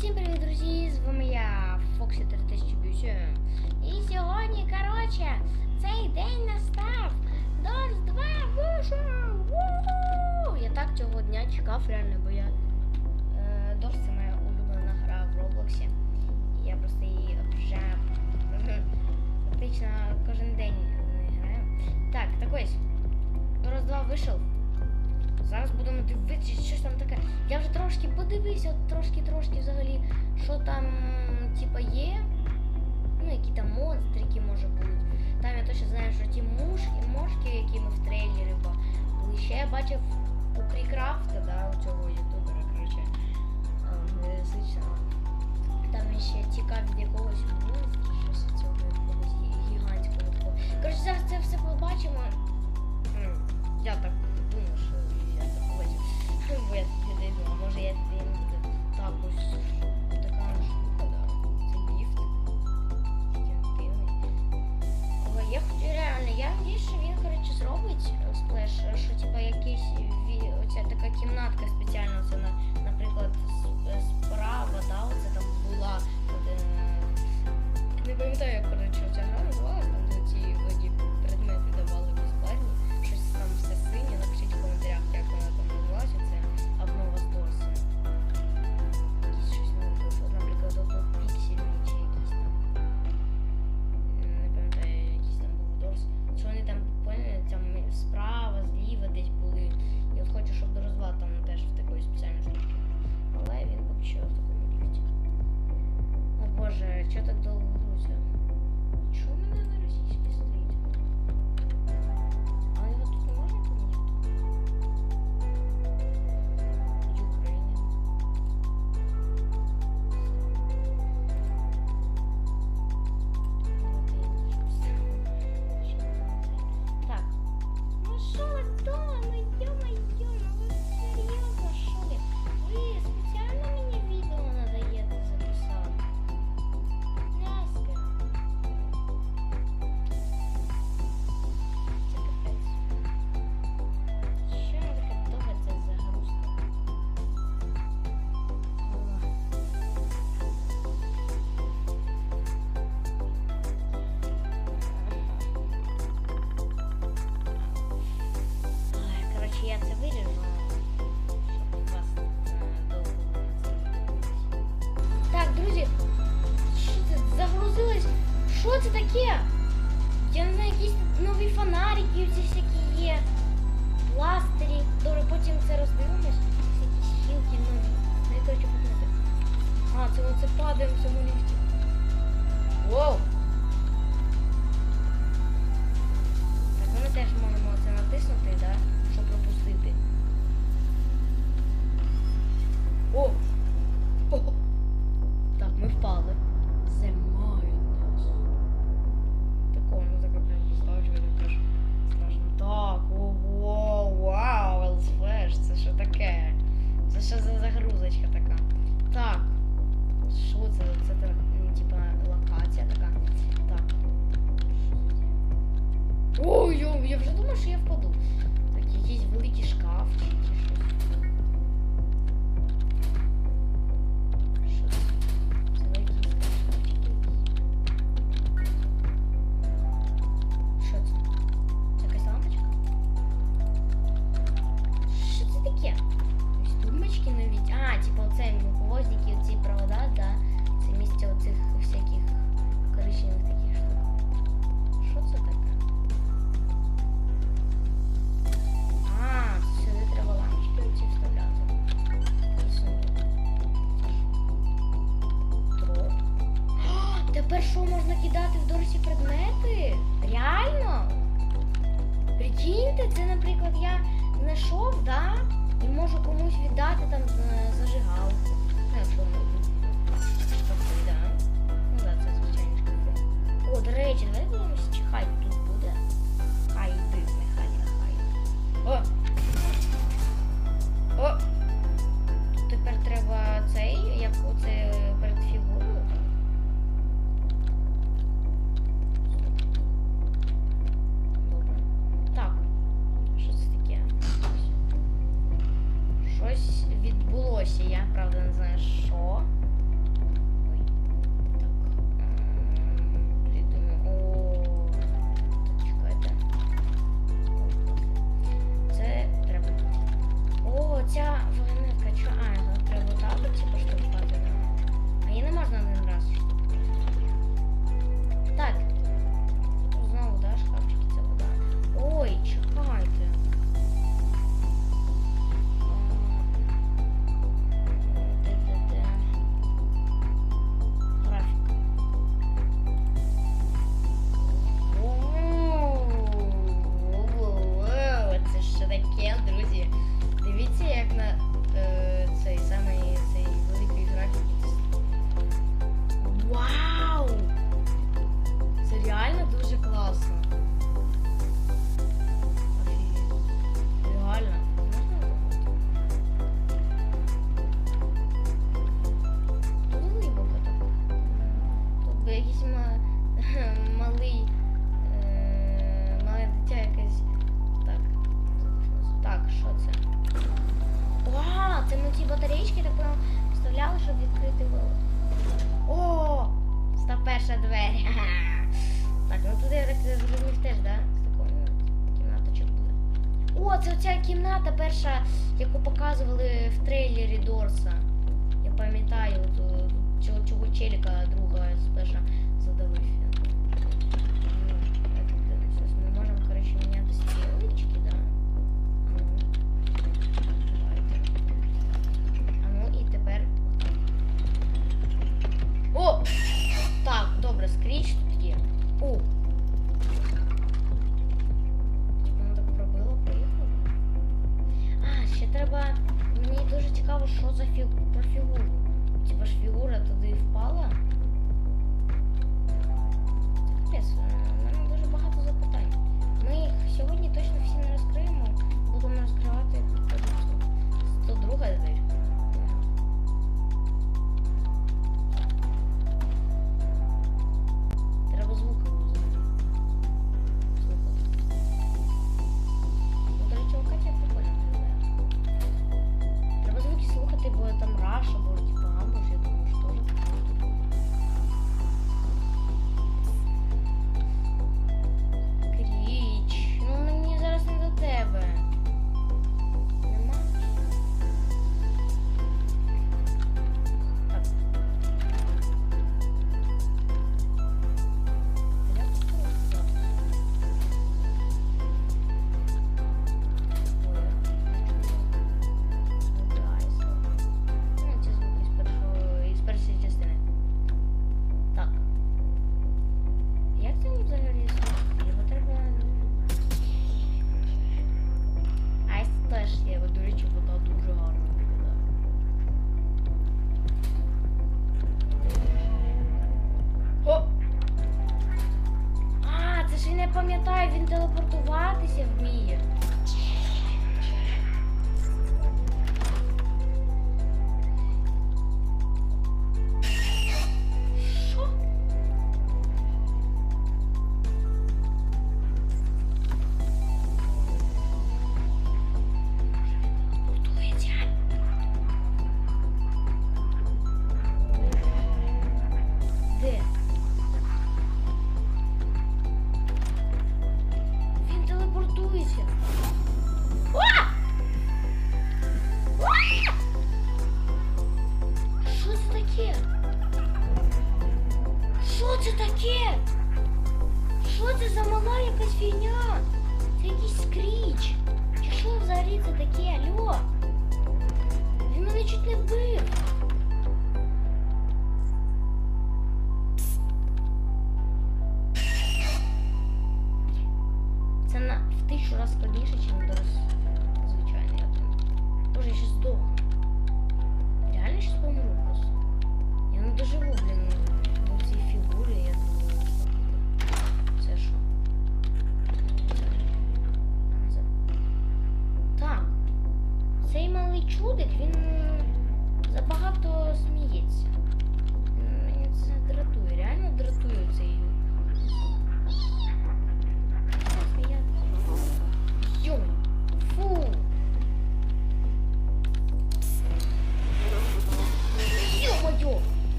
Всім привіт, друзі! З вами я, Фоксі 3008. І сьогодні, коротше, цей день настав. Дос 2 вийшов! Я так цього дня чекав реально, бо я. Е, Дос це моя улюблена гра в Роблоксі. Я просто її обожаю. Фактично кожен день в неї граю. Так, так ось. Дос 2 вийшов. Зараз будемо дивитися, ж там таке. Я вже трошки подивився, трошки-трошки взагалі, що там, типа, є. Ну, які там монстри, які може бути. Там я точно знаю, що ті мушки, мошки, які ми в трейлері були. Ще я бачив у Крікрафта, да, у цього ютубера, коротше, англоязичного. Там ще цікав від якогось монстра, щось цього якогось гігантського такого. Коротше, зараз це все побачимо. Я так думаю, що я я не думав, може я буду. Так, ось така штука. Це ліфт. Я хочу реально, я надіюсь, він, коротше, зробить сплеш, що типа якийсь така кімнатка спеціальна, це на, наприклад, е, Ай, Коротше, я це виріжу, щоб Прикиньте, це, наприклад, я знайшов, да? І можу комусь віддати там е, зажигалку. Ну? Ну. О, до речі, давай подивимося, чи хай тут буде. Хай йди, нехай, нехай. О! О! Тут тепер треба цей, як оце наша двері. Так, ну туди я так зрозумів теж, да? З такою кімнаточок буде. О, це оця кімната перша, яку показували в трейлері Дорса. Я пам'ятаю, чого челіка друга сперша задавив. треба. Мені дуже цікаво, що за фі... про фігуру. Типа ж фігура туди впала. Це капець, у мене дуже багато запитань. Ми їх сьогодні точно всі не розкриємо, будемо розкривати 102 двері.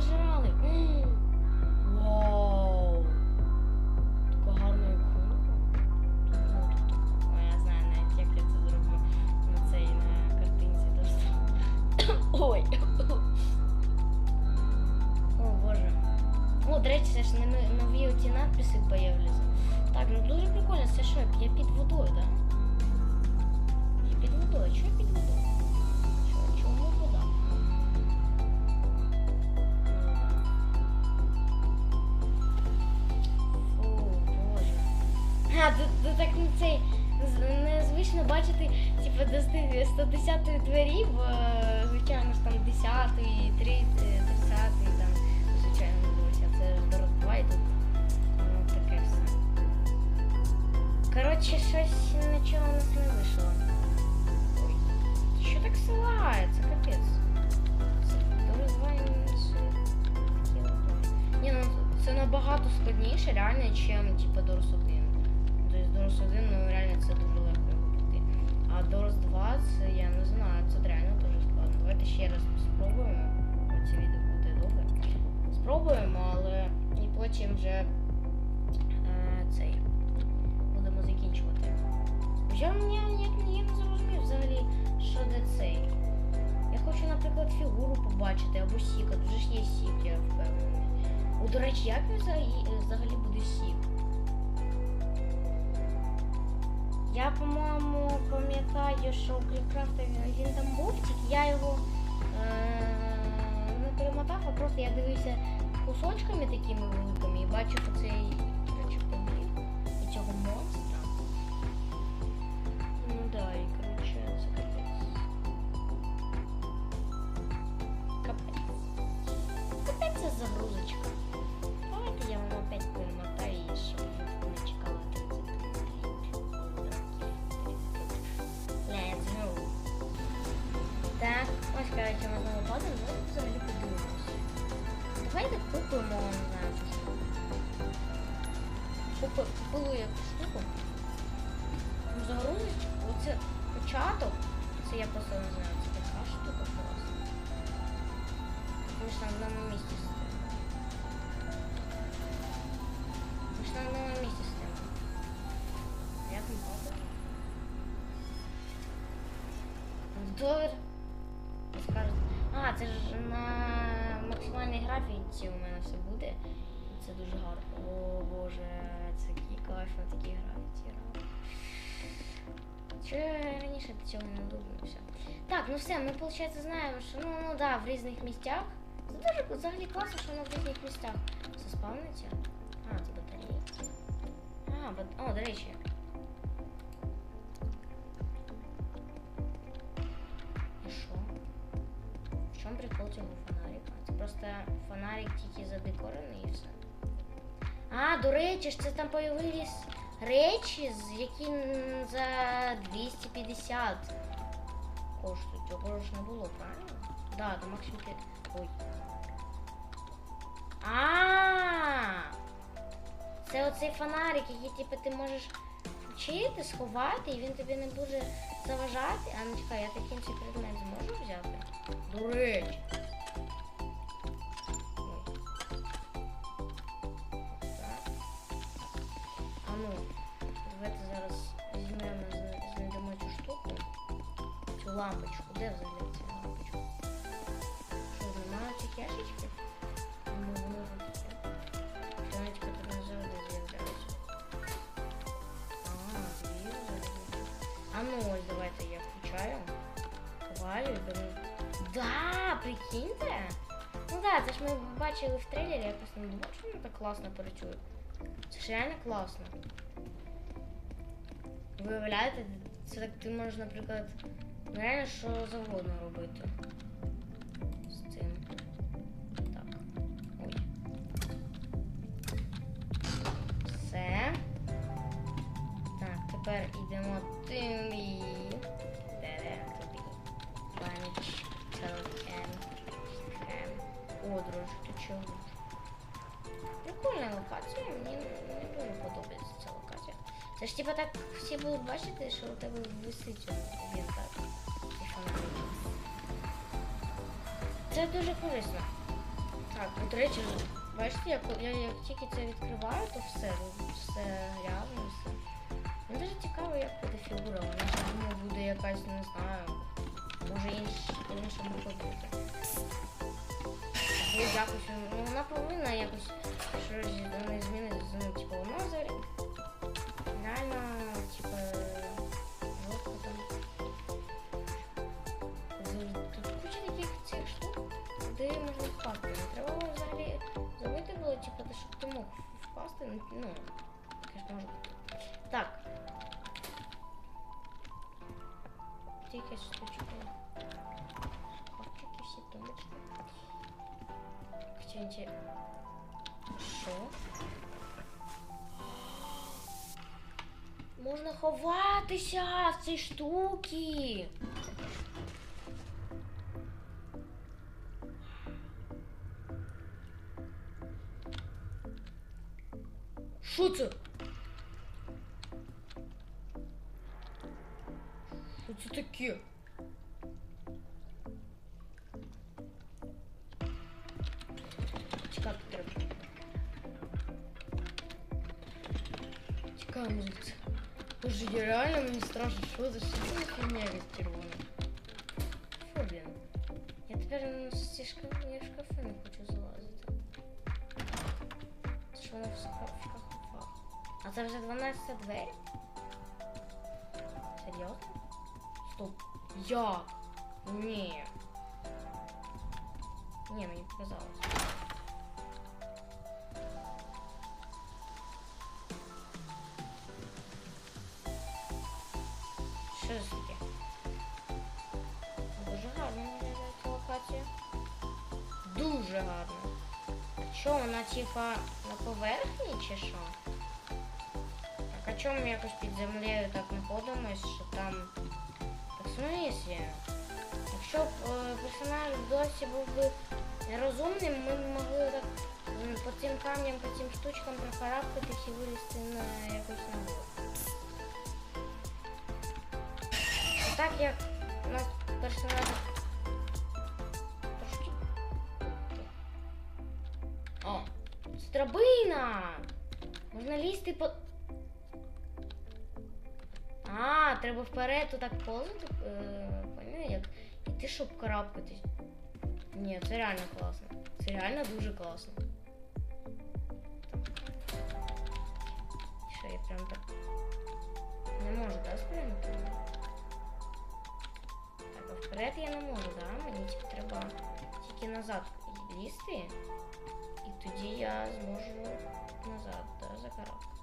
知道了。Ага, тут так не цей незвично бачити типу, до 110 двері, бо е, звичайно ж там 10, 30, 30 там звичайно дивися, це розбиває тут ну, таке все. Коротше, щось нічого у нас не вийшло. Ой, що так силається, капець. Ні, ну це набагато складніше, реально, чим типу, до розсудки. Дорс 1, ну реально це дуже легко пройти. А Дорс 2, це я не знаю, це реально дуже складно. Давайте ще раз спробуємо. Оце відео буде довге. Спробуємо, але і потім вже е, цей будемо закінчувати. Я, я, я, не зрозумів взагалі, що де цей. Я хочу, наприклад, фігуру побачити або сік. Тут же ж є сік, я впевнений. О, до речі, як він взагалі буде сік? Я, по-моєму, пам'ятаю, що у Клікрафта він, там був, тільки я його е- не перемотав, а просто я дивився кусочками такими великими і оцей коротше, побіг і цього монстра. Ну да, і коротше, це капець. Капець. Капець це загрузочка. Початок. Це я просто не знаю, це така штука просто. Ми ж на одному місці стоїмо. Ми ж на одному місці стоїмо. Як ми падаємо? Долар. А, це ж на максимальній графіці у мене все буде. Це дуже гарно. О боже, це такий кайф на такій графіці. Що я раніше до цього не додумався. Так, ну все, ми виходить знаємо, що ну, ну да, в різних місцях. Це дуже взагалі класно, що воно в різних місцях. Це спавниться. А, це батареї. А, бат... О, до речі. І що? В чому прикол цього фонарика? Це просто фонарик тільки задекорений і все. А, до речі, ж це там появились речі, які за 250 коштують. Цього ж не було, правильно? Да, до максимум 5. Ой. А! Це оцей фонарик, який типу, ти можеш включити, сховати, і він тобі не буде заважати. А ну чекай, я таким цей предмет зможу взяти? До речі. Бачили в трейлері, я просто не думав, що воно так класно працює. Це ж реально класно. Ви уявляєте, це так ти можеш, наприклад, реально що завгодно робити. З цим. Так. Ой. Все. Так, тепер йдемо Прикольна локація, мені мені дуже подобається ця локація. Це ж типа так всі будуть бачити, що у тебе висить він так. Це дуже корисно. Так, до речі, бачите, як, я як тільки це відкриваю, то все, все грязно, все. Мені дуже цікаво, як буде фігура. Вона думаю, буде якась, не знаю, може інш, інша. Або якось, ну вона повинна якось щось змінити, ну, типу, вона реально, типу, жорстко там. Тут куча таких цих штук, де можна впасти. Не треба взагалі зробити було, типу, щоб ти мог впасти, ну, ну, таке ж може бути. Так. Тільки штучка. Папчики всі тумбочки. Кстати, що? Можна ховатися в цій штуки. Чекаємо звідси. Боже, я реально мені страшно, що за що за фігня від червона? Фу, блін. Я тепер на ці шкафи, я в шкафи не хочу залазити. Це що воно в шкаф- в шкафах? А це вже 12 двері? Серйозно? Стоп. Як? Ні. Дуже гарно. А що, вона типа на поверхні чи що? Так а чому ми якось під землею так знаходимось, що там. Так в смислі? Якщо б е, персонаж в досі був би нерозумним, ми б могли так м, по цим камням, по цим штучкам прохарабкатись і вилізти на якусь нагору. А так як у нас персонаж О! Страбина! Можна лізти по. А, треба вперед отак ползати, е, поняв, як іти, щоб карабкатись. Ні, це реально класно. Це реально дуже класно. Що я прям так. Не можу, да, спрямити? Так, а вперед я не можу, да? Мені типу, треба тільки назад лізти. І тоді я зможу назад, да, закарабкатись.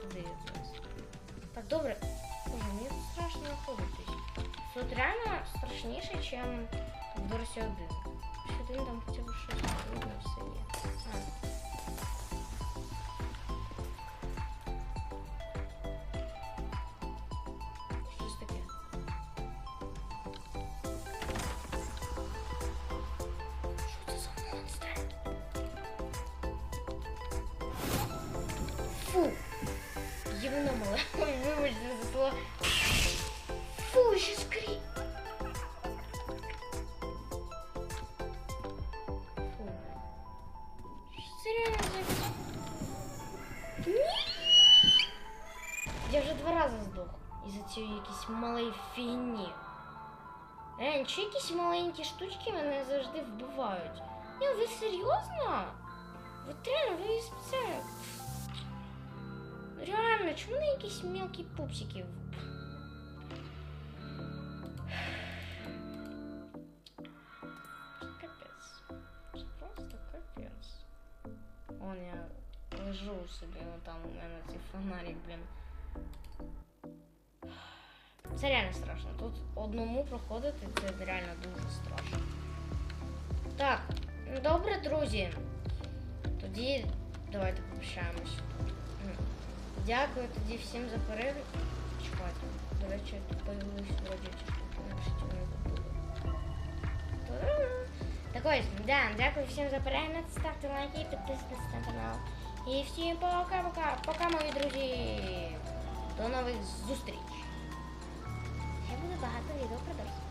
Туди від нас. Так, добре. Боже, мені тут страшно знаходитись. Тут реально страшніше, ніж в Дорсі 1. Дорсі 1 там хоча б щось видно все є. А. Я вже два рази здох із-за цієї якісь малої фігні. Чи якісь маленькі штучки мене завжди вбивають? Ні, ви серйозно? От реально, ви спеціально. Реально, чому не якісь мелкі пупсики? Фонарик, блін. Це реально страшно. Тут одному проходити це реально дуже страшно. Так, добре, друзі. Тоді давайте попрощаємось. Дякую тоді всім за перегляд. Чекайте. До речі, тут появились вроді штуки. Так ось, да, дякую всім за перегляд. Ставте лайки, підписуйтесь на канал. І всім пока-пока, пока, мої друзі. До нових зустріч. Ще буде багато відео про досі.